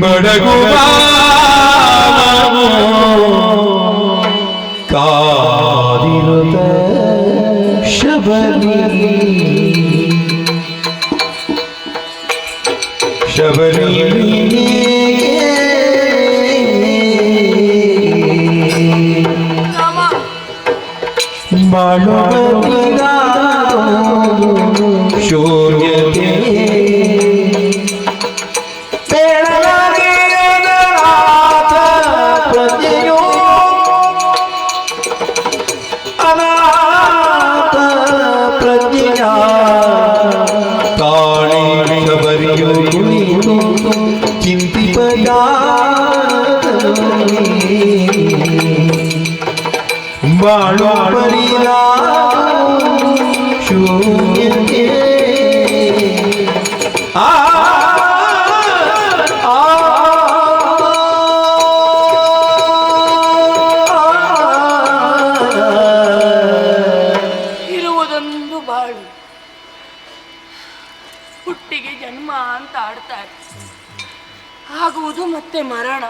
ಬಡಗುವ ಕಾದಿರುತ್ತ ಶಬರಿ. ಶಬರಿ. ರಾಮ. ಬಾಳು ಆ ಆ, ಇರುವುದೊಂದು ಬಾಳು ಹುಟ್ಟಿಗೆ ಜನ್ಮ ಅಂತ ಆಡ್ತಾರೆ ಆಗುವುದು ಮತ್ತೆ ಮರಣ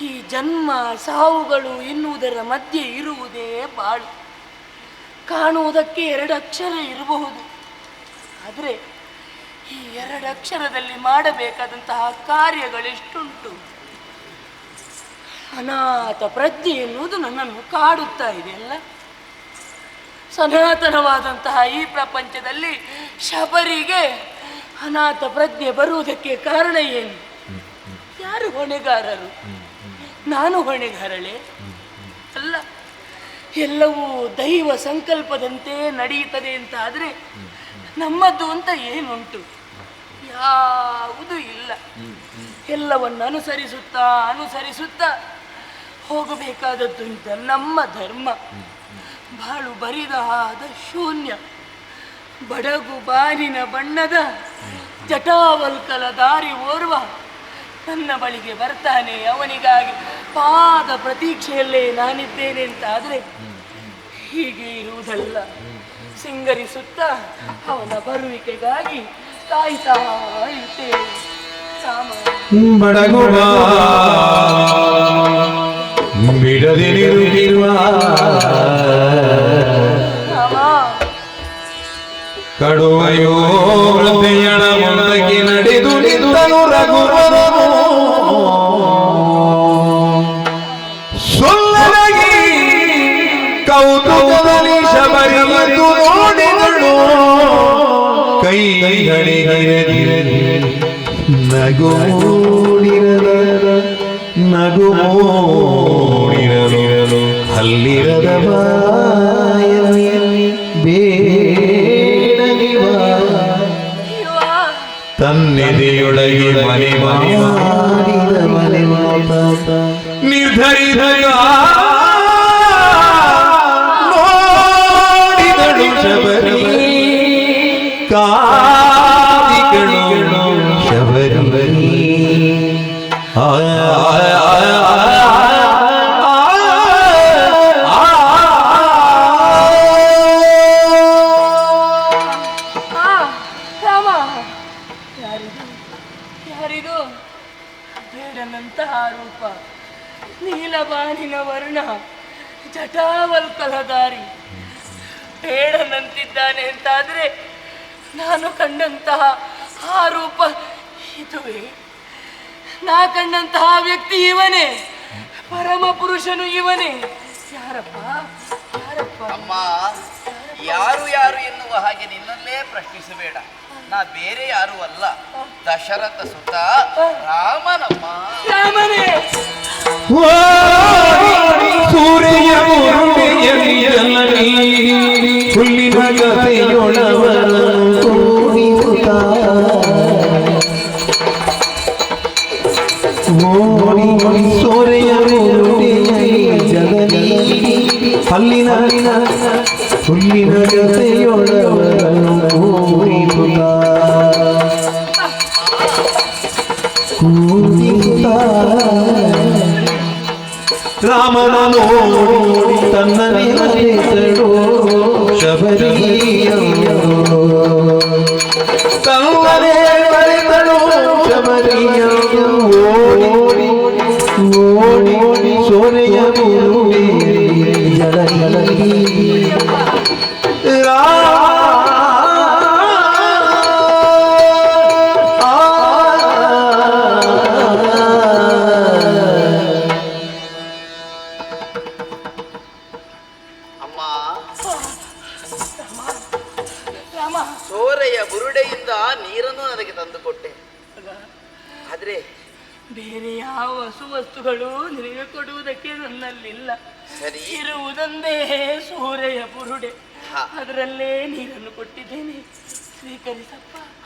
ಈ ಜನ್ಮ ಸಾವುಗಳು ಎನ್ನುವುದರ ಮಧ್ಯೆ ಇರುವುದೇ ಬಾಳು. ಕಾಣುವುದಕ್ಕೆ ಎರಡು ಅಕ್ಷರ ಇರಬಹುದು. ಆದರೆ ಈ ಎರಡು ಅಕ್ಷರದಲ್ಲಿ ಮಾಡಬೇಕಾದಂತಹ ಕಾರ್ಯಗಳೆಷ್ಟುಂಟು? ಅನಾಥ ಪ್ರಜ್ಞೆ ಎನ್ನುವುದು ನನ್ನನ್ನು ಕಾಡುತ್ತಾ ಇದೆ ಅಲ್ಲ? ಸನಾತನವಾದಂತಹ ಈ ಪ್ರಪಂಚದಲ್ಲಿ ಶಬರಿಗೆ ಅನಾಥ ಪ್ರಜ್ಞೆ ಬರುವುದಕ್ಕೆ ಕಾರಣ ಏನು? ಯಾರು ಹೊಣೆಗಾರರು? ನಾನು ಹೊಣೆಗಾರಳೆ. ಅಲ್ಲ, ಎಲ್ಲವೂ ದೈವ ಸಂಕಲ್ಪದಂತೆ ನಡೆಯುತ್ತದೆ ಅಂತ ಆದರೆ ನಮ್ಮದು ಅಂತ ಏನುಂಟು? ಯಾವುದೂ ಇಲ್ಲ. ಎಲ್ಲವನ್ನು ಅನುಸರಿಸುತ್ತಾ ಅನುಸರಿಸುತ್ತಾ ಹೋಗಬೇಕಾದದ್ದು ಅಂತ ನಮ್ಮ ಧರ್ಮ. ಬಾಳು ಬರಿದಾದ ಶೂನ್ಯ. ಬಡಗು ಬಾನಿನ ಬಣ್ಣದ ಜಟಾವಲ್ಕಲ ದಾರಿ ಓರ್ವ ನನ್ನ ಬಳಿಗೆ ಬರ್ತಾನೆ ಅವನಿಗಾಗಿ. ಪಾದ ಪ್ರತೀಕ್ಷೆಯಲ್ಲೇ ನಾನಿದ್ದೇನೆ ಅಂತ ಆದರೆ ಹೀಗೆ ಇರುವುದಲ್ಲ. ಸಿಂಗರಿಸುತ್ತಾ ಅವನ ಬರುವಿಕೆಗಾಗಿ ಕಾಯ್ತಾ ಇರ್ತೇನೆ ಬಡಗುವ ಕಡುವಯೋ ಹೃದಯಣ ಮುಂದಕ್ಕೆ ಕೌತುಕದಲ್ಲಿ ಶಬರಿಯದು ನೋಡಿದಳು. ಕೈಗಳಿಗೆ ನಗು ಮೂಡಿರದ ನಗು ಮೂಡಿರಲು. ಅಲ್ಲಿರದ ಇವ ತನ್ನೆದೆಯೊಳಗೆ ಮನೆ ಮನೆ ಮಾಡಿದ ಮನೆ ಮಾತ. ನಿರ್ಧರಿದ কার ಕಂಡಂತಹ ಆ ರೂಪ ಇದುವೇ. ನಾ ಕಂಡಂತಹ ವ್ಯಕ್ತಿ ಇವನೇ. ಪರಮ ಪುರುಷನು ಇವನೇ. ಯಾರಪ್ಪ? ಯಾರಪ್ಪ? ಅಮ್ಮ ಯಾರು ಯಾರು ಎನ್ನುವ ಹಾಗೆ ನಿನ್ನಲ್ಲೇ ಪ್ರಶ್ನಿಸಬೇಡ. ನಾ ಬೇರೆ ಯಾರು ಅಲ್ಲ. ದಶರಥ ಸುತ ರಾಮನಮ್ಮ. ರಾಮನೇ. ಸೂರ್ಯ ಹುಲ್ಲಿನ ಕಥೆಯೊಳವರನು ಹುಲ್ಲಿನ ಕಥೆಯೊಳವರನು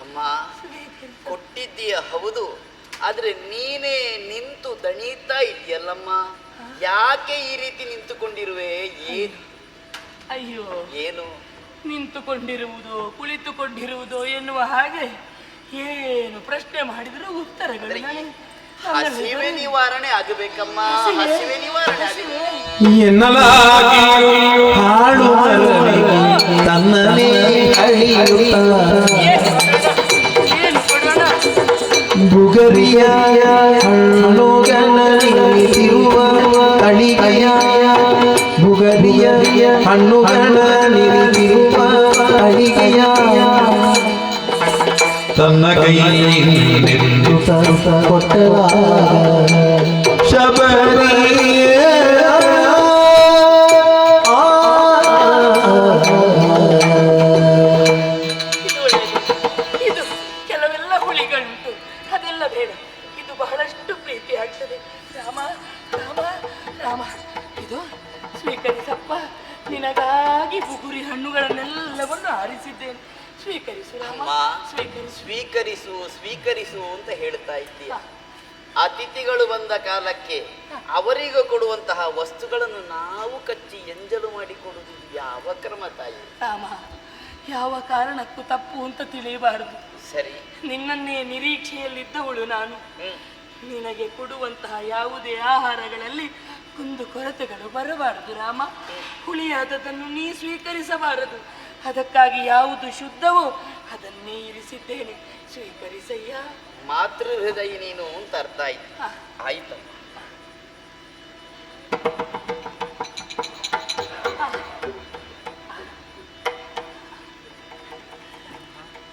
ಅಮ್ಮ ಕೊಟ್ಟಿದ್ದೀಯ ಹೌದು ಆದ್ರೆ ನೀನೇ ನಿಂತು ದಣೀತಾ ಇದೆಯಲ್ಲಮ್ಮ ಯಾಕೆ ಈ ರೀತಿ ನಿಂತುಕೊಂಡಿರುವೆ? ಏನು? ಅಯ್ಯೋ ಏನು? ನಿಂತುಕೊಂಡಿರುವುದು ಕುಳಿತುಕೊಂಡಿರುವುದು ಎನ್ನುವ ಹಾಗೆ ಏನು ಪ್ರಶ್ನೆ ಮಾಡಿದರೂ ಉತ್ತರಗಳು ಹಸಿವೆ ನಿವಾರಣೆ ಆಗಬೇಕಮ್ಮ ಹಸಿವೆ. ನಿವಾರಣೆ ಆಗಬೇಕು. ಎನ್ನಲಾಗಿ ಹಾಡು ತನ್ನನೇ ಅಳಿಯುತ್ತ. ಬುಗರಿಯ ಹಣ್ಣುಗಳ ನಿಂತಿರುವ ಅಳಿಗೆಯ ಬುಗರಿಯ ಹಣ್ಣುಗಳ ನಿಂತಿರುವ ಅಳಿಗೆಯ ತನ್ನ ಕೈಯಿಂದೆಂದು ಕೊಟ್ಟಲಾಗ ಸ್ವೀಕರಿಸಪ್ಪ. ನಿನಗಾಗಿ ಬುಗುರಿ ಹಣ್ಣುಗಳನ್ನೆಲ್ಲವನ್ನು ಆರಿಸಿದ್ದೇನೆ. ಸ್ವೀಕರಿಸು ರಾಮ. ಅಮ್ಮ. ಸ್ವೀಕರಿಸು. ಸ್ವೀಕರಿಸು ಸ್ವೀಕರಿಸು ಅಂತ ಹೇಳ್ತಾ ಇದ್ದೀಯ. ಅತಿಥಿಗಳು ಬಂದ ಕಾಲಕ್ಕೆ ಅವರಿಗೆ ಕೊಡುವಂತಹ ವಸ್ತುಗಳನ್ನು ನಾವು ಕಚ್ಚಿ ಎಂಜಲು ಮಾಡಿ ಕೊಡುವುದು ಯಾವ ಕ್ರಮ ತಾಯಿ? ರಾಮ ಯಾವ ಕಾರಣಕ್ಕೂ ತಪ್ಪು ಅಂತ ತಿಳಿಯಬಾರದು. ಸರಿ. ನಿನ್ನನ್ನೇ ನಿರೀಕ್ಷೆಯಲ್ಲಿದ್ದವಳು ನಾನು. ನಿನಗೆ ಕೊಡುವಂತಹ ಯಾವುದೇ ಆಹಾರಗಳಲ್ಲಿ ಕುಂದು ಕೊರತೆಗಳು ಬರಬಾರದು ರಾಮ. ಹುಳಿಯಾದದನ್ನು ನೀ ಸ್ವೀಕರಿಸಬಾರದು. ಅದಕ್ಕಾಗಿ ಯಾವುದು ಶುದ್ಧವೋ ಅದನ್ನೇ ಇರಿಸಿದ್ದೇನೆ. ಸ್ವೀಕರಿಸಯ್ಯ. ಮಾತೃ ಹೃದಯ ನೀನು ಅಂತ ಅರ್ಥ ಆಯ್ತು. ಆಯ್ತು.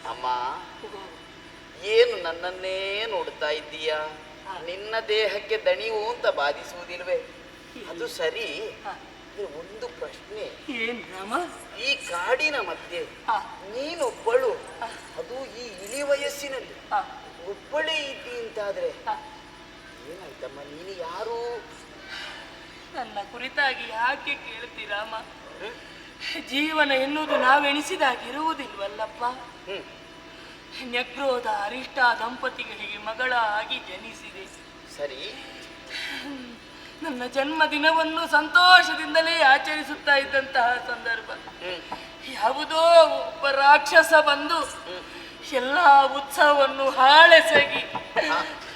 ಅಮ್ಮ ಏನು ನನ್ನನ್ನೇ ನೋಡ್ತಾ ಇದ್ದೀಯಾ? ನಿನ್ನ ದೇಹಕ್ಕೆ ದಣಿವು ಅಂತ ಬಾಧಿಸುವುದಿಲ್ವೇ? ಅದು ಸರಿ. ಒಂದು ಪ್ರಶ್ನೆ. ಏನ್ ರಾಮ? ಈ ಕಾಡಿನ ಮಧ್ಯೆ ನೀನೊಬ್ಬಳು ಅದು ಈ ಇಳಿ ವಯಸ್ಸಿನಲ್ಲಿ. ಒಬ್ಬಳೇ ಇದ್ದಿ ಅಂತಾದ್ರೆ. ಏನಾಯ್ತಮ್ಮ? ನೀನು ಯಾರು? ನನ್ನ ಕುರಿತಾಗಿ ಯಾಕೆ ಕೇಳ್ತೀರಾಮ ಜೀವನ ಎನ್ನುವುದು ನಾವೆಣಿಸಿದಾಗಿರುವುದಿಲ್ವಲ್ಲಪ್ಪ ನೆಗ್ರೋದ ಅರಿಷ್ಟ ದಂಪತಿಗಳಿಗೆ ಮಗಳಾಗಿ ಜನಿಸಿದೆ. ಸರಿ. ನನ್ನ ಜನ್ಮದಿನವನ್ನು ಸಂತೋಷದಿಂದಲೇ ಆಚರಿಸುತ್ತಾ ಇದ್ದಂತಹ ಸಂದರ್ಭ. ಯಾವುದೋ ಒಬ್ಬ ರಾಕ್ಷಸ ಬಂದು ಎಲ್ಲ ಉತ್ಸವವನ್ನು ಹಾಳೆಸಗಿ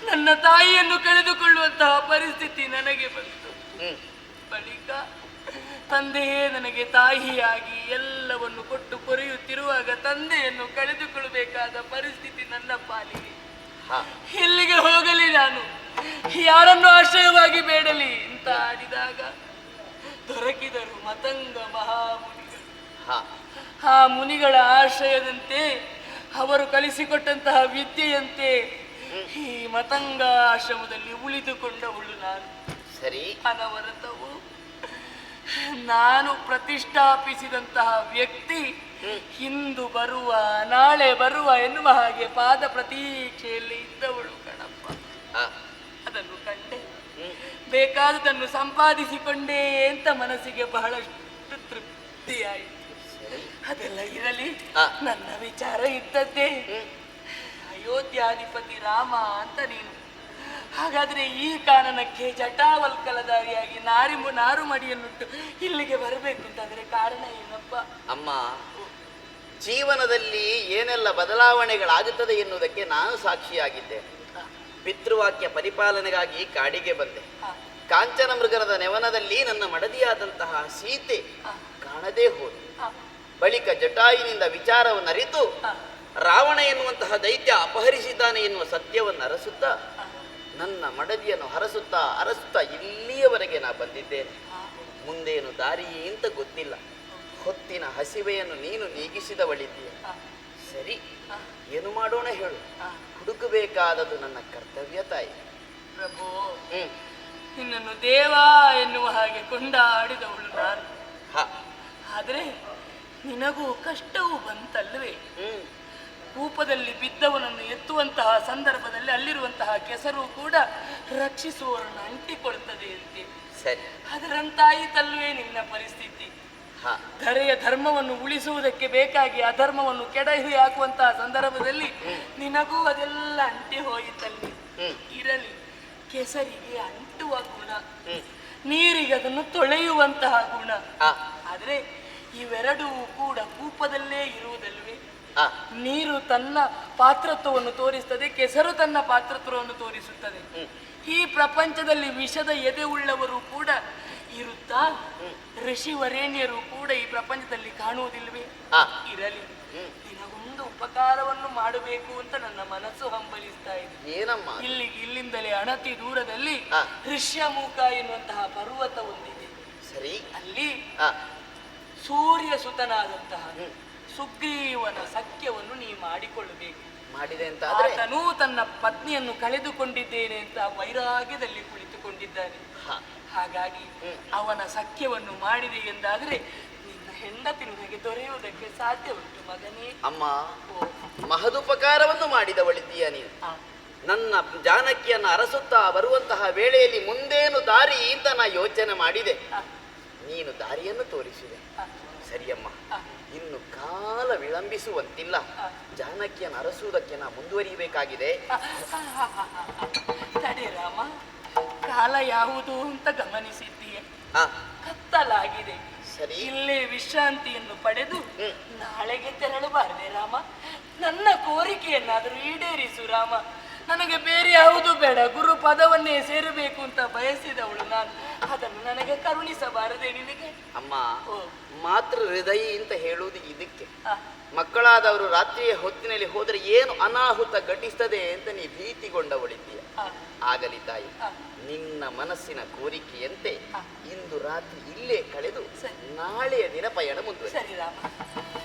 ನನ್ನ ತಾಯಿಯನ್ನು ಕಳೆದುಕೊಳ್ಳುವಂತಹ ಪರಿಸ್ಥಿತಿ ನನಗೆ ಬಂತು. ಬಳಿಕ ತಂದೆಯೇ ನನಗೆ ತಾಯಿಯಾಗಿ ಎಲ್ಲವನ್ನು ಕೊಟ್ಟು ಕೊರೆಯುತ್ತಿರುವಾಗ ತಂದೆಯನ್ನು ಕಳೆದುಕೊಳ್ಳಬೇಕಾದ ಪರಿಸ್ಥಿತಿ ನನ್ನ ಪಾಲಿಗೆ. ಎಲ್ಲಿಗೆ ಹೋಗಲಿ ನಾನು. ಯಾರನ್ನು ಆಶ್ರಯವಾಗಿ ಬೇಡಲಿ ಅಂತ ಆಡಿದಾಗ ದೊರಕಿದರು ಮತಂಗ ಮಹಾಮುನಿಗಳು. ಹಾ. ಆ ಮುನಿಗಳ ಆಶ್ರಯದಂತೆ ಅವರು ಕಲಿಸಿಕೊಟ್ಟಂತಹ ವಿದ್ಯೆಯಂತೆ ಈ ಮತಂಗ ಆಶ್ರಮದಲ್ಲಿ ಉಳಿದುಕೊಂಡವಳು ನಾನು. ಸರಿ. ಅನವರತವು ನಾನು ಪ್ರತಿಷ್ಠಾಪಿಸಿದಂತಹ ವ್ಯಕ್ತಿ ಇಂದು ಬರುವ ನಾಳೆ ಬರುವ ಎನ್ನುವ ಹಾಗೆ ಪಾದ ಪ್ರತೀಕ್ಷೆಯಲ್ಲಿ ಇದ್ದವಳು ಕಣಪ್ಪ. ಅದನ್ನು ಕಂಡೆ. ಬೇಕಾದದನ್ನು ಬೇಕಾದುದನ್ನು ಸಂಪಾದಿಸಿಕೊಂಡೇ ಅಂತ ಮನಸ್ಸಿಗೆ ಬಹಳಷ್ಟು ತೃಪ್ತಿಯಾಯಿತು. ಅದೆಲ್ಲ ಇರಲಿ. ನನ್ನ ವಿಚಾರ ಇದ್ದದ್ದೇ. ಅಯೋಧ್ಯಾಧಿಪತಿ ರಾಮ ಅಂತ ನೀನು ಹಾಗಾದ್ರೆ ಈ ಕಾರಣಕ್ಕೆ ಜಟಾವಲ್ಕಲಧಾರಿಯಾಗಿ ನಾರಿ ನಾರು ಮಡಿಯನ್ನುಟ್ಟು ಇಲ್ಲಿಗೆ ಬರಬೇಕು ಅಂತಂದ್ರೆ ಕಾರಣ ಏನಪ್ಪ? ಅಮ್ಮ ಜೀವನದಲ್ಲಿ ಏನೆಲ್ಲ ಬದಲಾವಣೆಗಳಾಗುತ್ತದೆ ಎನ್ನುವುದಕ್ಕೆ ನಾನು ಸಾಕ್ಷಿಯಾಗಿದ್ದೆ. ಪಿತೃವಾಕ್ಯ ಪರಿಪಾಲನೆಗಾಗಿ ಕಾಡಿಗೆ ಬಂದೆ. ಕಾಂಚನ ಮೃಗರದ ನೆವನದಲ್ಲಿ ನನ್ನ ಮಡದಿಯಾದಂತಹ ಸೀತೆ ಕಾಣದೇ ಹೋದ. ಬಳಿಕ ಜಟಾಯಿನಿಂದ ವಿಚಾರವನ್ನು ಅರಿತು ರಾವಣ ಎನ್ನುವಂತಹ ದೈತ್ಯ ಅಪಹರಿಸಿದ್ದಾನೆ ಎನ್ನುವ ಸತ್ಯವನ್ನು ಅರಸುತ್ತಾ ನನ್ನ ಮಡದಿಯನ್ನು ಹರಸುತ್ತಾ ಹರಸುತ್ತಾ ಇಲ್ಲಿಯವರೆಗೆ ನಾ ಬಂದಿದ್ದೇನೆ. ಮುಂದೇನು ದಾರಿಯೇ ಅಂತ ಗೊತ್ತಿಲ್ಲ. ಹೊತ್ತಿನ ಹಸಿವೆಯನ್ನು ನೀನು ನೀಗಿಸಿದವಳಿದ್ದೀಯ. ಸರಿ ಏನು ಮಾಡೋಣ ಹೇಳು. ಹುಡುಕಬೇಕಾದದು ನನ್ನ ಕರ್ತವ್ಯ ತಾಯಿ. ಪ್ರಭು ನಿನ್ನನ್ನು ದೇವ ಎನ್ನುವ ಹಾಗೆ ಕೊಂಡಾಡಿದವಳು ನಾನು. ಹ. ಆದರೆ ನಿನಗೂ ಕಷ್ಟವೂ ಬಂತಲ್ವೇ? ಕೂಪದಲ್ಲಿ ಬಿದ್ದವನನ್ನು ಎತ್ತುವಂತಹ ಸಂದರ್ಭದಲ್ಲಿ ಅಲ್ಲಿರುವಂತಹ ಕೆಸರು ಕೂಡ ರಕ್ಷಿಸುವವರನ್ನು ಅಂಟಿಕೊಳ್ತದೆ ಅಂತೆ. ಸರಿ. ಅದರಂತಾಯಿತಲ್ವೇ ನಿನ್ನ ಪರಿಸ್ಥಿತಿ. ಹಾ. ಧರೆಯ ಧರ್ಮವನ್ನು ಉಳಿಸುವುದಕ್ಕೆ ಬೇಕಾಗಿ ಅಧರ್ಮವನ್ನು ಕೆಡಹಿ ಹಾಕುವಂತಹ ಸಂದರ್ಭದಲ್ಲಿ ನಿನಗೂ ಅದೆಲ್ಲ ಅಂಟಿ ಹೋಯಿತಲ್ಲಿ. ಇರಲಿ. ಕೆಸರಿಗೆ ಅಂಟುವ ಗುಣ. ನೀರಿಗೆ ಅದನ್ನು ತೊಳೆಯುವಂತಹ ಗುಣ. ಆದ್ರೆ ಇವೆರಡೂ ಕೂಡ ಕೂಪದಲ್ಲೇ ಇರುವುದಲ್ವೇ? ಆ ನೀರು ತನ್ನ ಪಾತ್ರತ್ವವನ್ನು ತೋರಿಸುತ್ತದೆ ಕೆಸರು ತನ್ನ ಪಾತ್ರತ್ವವನ್ನು ತೋರಿಸುತ್ತದೆ. ಈ ಪ್ರಪಂಚದಲ್ಲಿ ವಿಷದ ಎದೆ ಉಳ್ಳವರು ಕೂಡ ಇರುತ್ತಾ? ಋಷಿ ವರೇಣ್ಯರು ಕೂಡ ಈ ಪ್ರಪಂಚದಲ್ಲಿ ಕಾಣುವುದಿಲ್ಲವೇ? ಇರಲಿ. ಹ್ಮ್. ನಿನಗೊಂದು ಉಪಕಾರವನ್ನು ಮಾಡಬೇಕು ಅಂತ ನನ್ನ ಮನಸ್ಸು ಹಂಬಲಿಸ್ತಾ ಇದೆ. ಏನಮ್ಮ? ಇಲ್ಲಿ ಇಲ್ಲಿಂದಲೇ ಅಣತಿ ದೂರದಲ್ಲಿ. ಋಷ್ಯಮುಖ ಎನ್ನುವಂತಹ ಪರ್ವತ ಒಂದಿದೆ. ಸರಿ. ಅಲ್ಲಿ ಸೂರ್ಯ ಸುತನಾದಂತಹ. ಸುಗ್ರೀವನ ಸಖ್ಯವನ್ನು ನೀ ಮಾಡಿಕೊಳ್ಳಬೇಕು. ಮಾಡಿದೆ ಅಂತ ಆತನು ತನ್ನ ಪತ್ನಿಯನ್ನು ಕಳೆದುಕೊಂಡಿದ್ದೇನೆ ಅಂತ ವೈರಾಗ್ಯದಲ್ಲಿ ಕುಳಿತುಕೊಂಡಿದ್ದಾನೆ. ಹಾಗಾಗಿ ಅವನ ಸಖ್ಯವನ್ನು ಮಾಡಿದೆ ಎಂದಾದ್ರೆ ನಿನ್ನ ಹೆಂಡತಿ ನಿನಗೆ ದೊರೆಯುವುದಕ್ಕೆ ಸಾಧ್ಯ ಉಂಟು ಮಗನೇ. ಅಮ್ಮ ಮಹದುಪಕಾರವನ್ನು ಮಾಡಿದವಳಿದ್ದೀಯ ನೀನು. ನನ್ನ ಜಾನಕಿಯನ್ನು ಅರಸುತ್ತಾ ಬರುವಂತಹ ವೇಳೆಯಲ್ಲಿ ಮುಂದೇನು ದಾರಿ ಅಂತ ನಾ ಯೋಚನೆ ಮಾಡಿದೆ. ನೀನು ದಾರಿಯನ್ನು ತೋರಿಸಿದೆ. ಸರಿಯಮ್ಮ. ಇನ್ನು ಕಾಲ ವಿಳಂಬಿಸುವಂತಿಲ್ಲ. ಜಾನಕಿಯನ್ನು ಅರಸುವುದಕ್ಕೆ ನಾ ಮುಂದುವರಿಯಬೇಕಾಗಿದೆ. ತಡೆ ರಾಮ ಕಾಲ ಯಾವುದು ಅಂತ ಗಮನಿಸಿದ್ದೀಯ ಕತ್ತಲಾಗಿದೆ ಸರಿ ಇಲ್ಲೇ ವಿಶ್ರಾಂತಿಯನ್ನು ಪಡೆದು. ನಾಳೆಗೆ ತೆರಳಬಾರದೆ ರಾಮ ನನ್ನ ಕೋರಿಕೆಯನ್ನಾದರೂ ಈಡೇರಿಸು ರಾಮ ನನಗೆ ಬೇರೆ ಯಾವುದು ಬೇಡ. ಗುರು ಪದವನ್ನೇ ಸೇರಬೇಕು ಅಂತ ಬಯಸಿದವಳು ನಾನು. ಅದನ್ನು ನನಗೆ ಕರುಣಿಸಬಾರದೆ ನಿನಗೆ? ಅಮ್ಮ ಮಾತೃ ಹೃದಯ ಅಂತ ಹೇಳುವುದು ಇದಕ್ಕೆ. ಮಕ್ಕಳಾದವರು ರಾತ್ರಿಯ ಹೊತ್ತಿನಲ್ಲಿ ಹೋದರೆ ಏನು ಅನಾಹುತ ಘಟಿಸ್ತದೆ ಅಂತ ನೀ ಭೀತಿಗೊಂಡವಳಿದ್ದೀಯ. ಆಗಲಿ ತಾಯಿ. ನಿನ್ನ ಮನಸ್ಸಿನ ಕೋರಿಕೆಯಂತೆ ಇಂದು ರಾತ್ರಿ ಇಲ್ಲೇ ಕಳೆದು. ನಾಳೆಯ ದಿನ ಪಯಣ ಮುಂದುವರಿ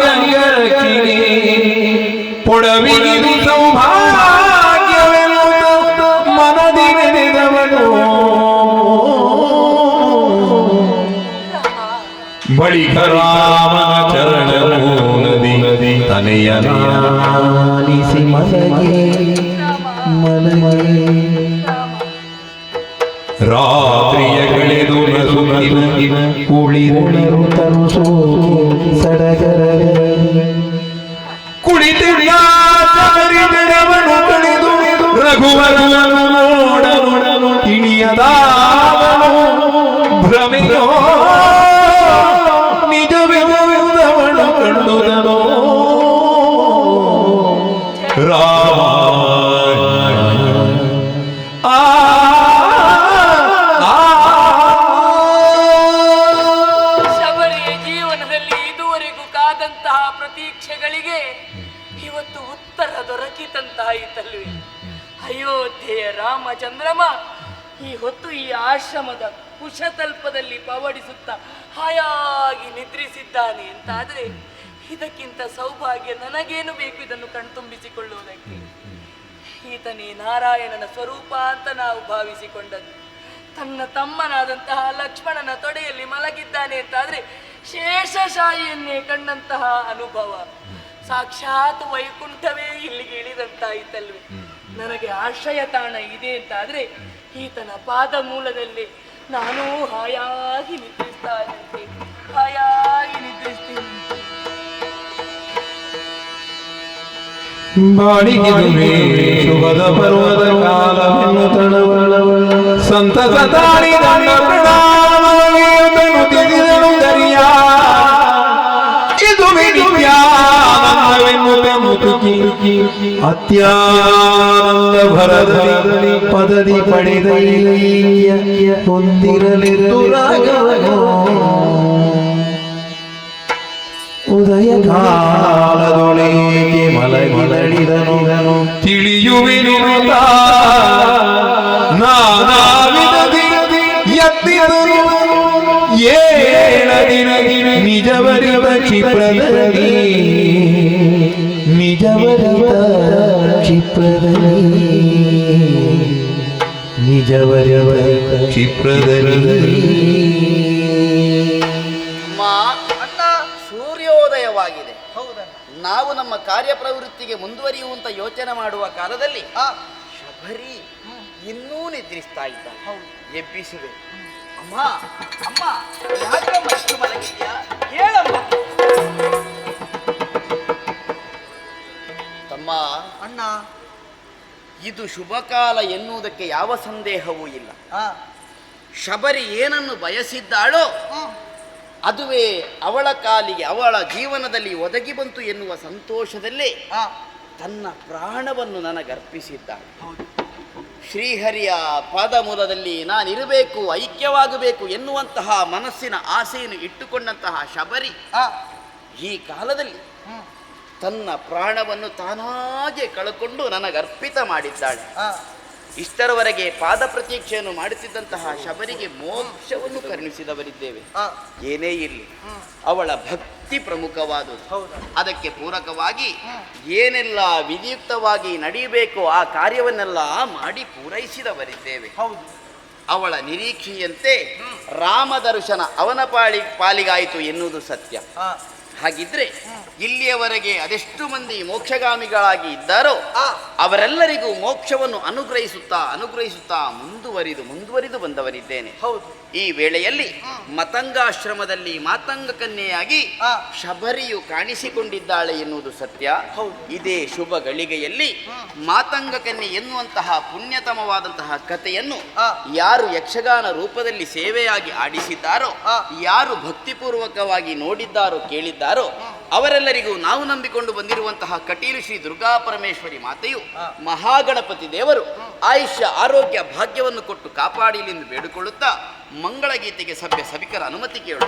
ರಘುವರನು ನೋಡನು ತಿಳಿಯದಾವನು ಭ್ರಮೆಯೋ ನಿಜವೆಂದವನು ಕಂಡುದನು ರಾಮ ಪ್ರತೀಕ್ಷೆಗಳಿಗೆ ಇವತ್ತು ಉತ್ತರ ದೊರಕಿತಂತಾಯಿತಲ್ವೇ ಅಯೋಧ್ಯೆಯ ರಾಮಚಂದ್ರಮ ಈ ಹೊತ್ತು ಈ ಆಶ್ರಮದ ಕುಶತಲ್ಪದಲ್ಲಿ ಪವಡಿಸುತ್ತಾ ಹಾಯಾಗಿ ನಿದ್ರಿಸಿದ್ದಾನೆ ಅಂತಾದರೆ ಇದಕ್ಕಿಂತ ಸೌಭಾಗ್ಯ ನನಗೇನು ಬೇಕು ಇದನ್ನು ಕಣ್ತುಂಬಿಸಿಕೊಳ್ಳುವುದಕ್ಕೆ? ಈತನೇ ನಾರಾಯಣನ ಸ್ವರೂಪ ಅಂತ ನಾವು ಭಾವಿಸಿಕೊಂಡದ್ದು. ತನ್ನ ತಮ್ಮನಾದಂತಹ ಲಕ್ಷ್ಮಣನ ತೊಡೆಯಲ್ಲಿ ಮಲಗಿದ್ದಾನೆ ಅಂತಾದರೆ ಶೇಷಶಾಹಿಯನ್ನೇ ಕಂಡಂತಹ ಅನುಭವ. ಸಾಕ್ಷಾತ್ ವೈಕುಂಠವೇ ಇಲ್ಲಿಗೆ ಇಳಿದಂತಾಯಿತಲ್ವೇ? ನನಗೆ ಆಶ್ರಯ ತಾಣ ಇದೆ ಅಂತಾದ್ರೆ ಈತನ ಪಾದ ಮೂಲದಲ್ಲಿ ನಾನು ಹಾಯಾಗಿ ನಿದ್ರಿಸ್ತಾ ಇದ್ದೆ ಹಾಯಾಗಿ ನಿದ್ರಿಸ್ತೀನಿ. ಬಾಡಿಗೆ ಶುಭದ ಪರ್ವದ ಕಾಲವನ್ನು ತಳವಳವಳ ಸಂತಸ ತಾಳಿದಂಡ ನಿತ್ಯಾನಂದವೆನ್ನುತ್ತ ಅತ್ಯಾನಂದ ಭರದಲ್ಲಿ ಪದದಿ ಪಡೆದಯ್ಯ ಹೊಂದಿರಲಿ ಉದಯ ಕಾಲದೊಳಗೆ ಮಲಗಿದಳಿದನು ತಿಳಿಯುವೆನು ನಾನಾವಿಧದಿ ಎತ್ತಿದನು ಏಳದಿನ ನಿಜವರಿದ ಕ್ಷಿಪ್ರದಲ್ಲಿ ಅಮ್ಮ ಸೂರ್ಯೋದಯವಾಗಿದೆ. ನಾವು ನಮ್ಮ ಕಾರ್ಯಪ್ರವೃತ್ತಿಗೆ ಮುಂದುವರಿಯುವಂತ ಯೋಚನೆ ಮಾಡುವ ಕಾಲದಲ್ಲಿ ಶಬರಿ ಇನ್ನೂ ನಿದ್ರಿಸ್ತಾ ಇದ್ದ ಎಬ್ಬಿಸಿದೆ ಅಮ್ಮ ಅಮ್ಮ ಯಾಕಮ್ಮ ಮಲಗಿದ್ಯಾ? ಹೇಳಮ್ಮ. ತಮ್ಮ, ಅಣ್ಣ ಇದು ಶುಭಕಾಲ ಎನ್ನುವುದಕ್ಕೆ ಯಾವ ಸಂದೇಹವೂ ಇಲ್ಲ. ಶಬರಿ ಏನನ್ನು ಬಯಸಿದ್ದಾಳೋ ಅದುವೇ ಅವಳ ಕಾಲಿಗೆ ಅವಳ ಜೀವನದಲ್ಲಿ ಒದಗಿ ಬಂತು ಎನ್ನುವ ಸಂತೋಷದಲ್ಲೇ ತನ್ನ ಪ್ರಾಣವನ್ನು ನನಗರ್ಪಿಸಿದ್ದಾಳೆ. ಶ್ರೀಹರಿಯ ಪಾದಮೂಲದಲ್ಲಿ ನಾನಿರಬೇಕು ಐಕ್ಯವಾಗಬೇಕು ಎನ್ನುವಂತಹ ಮನಸ್ಸಿನ ಆಸೆಯನ್ನು ಇಟ್ಟುಕೊಂಡಂತಹ ಶಬರಿ ಈ ಕಾಲದಲ್ಲಿ ತನ್ನ ಪ್ರಾಣವನ್ನು ತಾನಾಗೆ ಕಳ್ಕೊಂಡು ನನಗೆ ಅರ್ಪಿತ ಮಾಡಿದ್ದಾಳೆ. ಇಷ್ಟರವರೆಗೆ ಪಾದ ಪ್ರತೀಕ್ಷೆಯನ್ನು ಮಾಡುತ್ತಿದ್ದಂತಹ ಶಬರಿಗೆ ಮೋಕ್ಷವನ್ನು ಕರುಣಿಸಿದವರಿದ್ದೇವೆ. ಆ, ಏನೇ ಇರಲಿ ಅವಳ ಭಕ್ತಿ ಪ್ರಮುಖವಾದುದು ಹೌದು. ಅದಕ್ಕೆ ಪೂರಕವಾಗಿ ಏನೆಲ್ಲ ವಿಧಿಯುಕ್ತವಾಗಿ ನಡೆಯಬೇಕು ಆ ಕಾರ್ಯವನ್ನೆಲ್ಲ ಮಾಡಿ ಪೂರೈಸಿದವರಿದ್ದೇವೆ. ಹೌದು. ಅವಳ ನಿರೀಕ್ಷೆಯಂತೆ ರಾಮದರ್ಶನ ಅವನ ಪಾಳಿ ಪಾಲಿಗಾಯಿತು ಎನ್ನುವುದು ಸತ್ಯ. ಹಾಗಿದ್ರೆ ಇಲ್ಲಿಯವರೆಗೆ ಅದೆಷ್ಟು ಮಂದಿ ಮೋಕ್ಷಗಾಮಿಗಳಾಗಿ ಇದ್ದಾರೋ ಅವರೆಲ್ಲರಿಗೂ ಮೋಕ್ಷವನ್ನು ಅನುಗ್ರಹಿಸುತ್ತಾ ಅನುಗ್ರಹಿಸುತ್ತಾ ಮುಂದುವರಿದು ಮುಂದುವರಿದು ಬಂದವರಿದ್ದೇನೆ ಹೌದು ಈ ವೇಳೆಯಲ್ಲಿ ಮತಂಗಾಶ್ರಮದಲ್ಲಿ ಮಾತಂಗ ಕನ್ಯೆಯಾಗಿ. ಶಬರಿಯು ಕಾಣಿಸಿಕೊಂಡಿದ್ದಾಳೆ ಎನ್ನುವುದು ಸತ್ಯ ಹೌದು. ಇದೇ ಶುಭ ಗಳಿಗೆಯಲ್ಲಿ ಮಾತಂಗ ಕನ್ಯೆ ಎನ್ನುವಂತಹ ಪುಣ್ಯತಮವಾದಂತಹ ಕಥೆಯನ್ನು. ಯಾರು ಯಕ್ಷಗಾನ ರೂಪದಲ್ಲಿ ಸೇವೆಯಾಗಿ ಆಡಿಸಿದ್ದಾರೋ. ಯಾರು ಭಕ್ತಿಪೂರ್ವಕವಾಗಿ ನೋಡಿದ್ದಾರೋ ಕೇಳಿದ್ದಾರೋ ಅವರೆಲ್ಲರಿಗೂ ನಾವು ನಂಬಿಕೊಂಡು ಬಂದಿರುವಂತಹ ಕಟೀಲು ಶ್ರೀ ದುರ್ಗಾ ಪರಮೇಶ್ವರಿ ಮಾತೆಯು. ಮಹಾಗಣಪತಿ ದೇವರು ಆಯುಷ್ಯ ಆರೋಗ್ಯ ಭಾಗ್ಯವನ್ನು ಕೊಟ್ಟು ಕಾಪಾಡಿಲಿ ಎಂದು ಬೇಡಿಕೊಳ್ಳುತ್ತಾ ಮಂಗಳ ಗೀತೆಗೆ ಸಭ್ಯ ಸಭಿಕರ ಅನುಮತಿ ಕೇಳು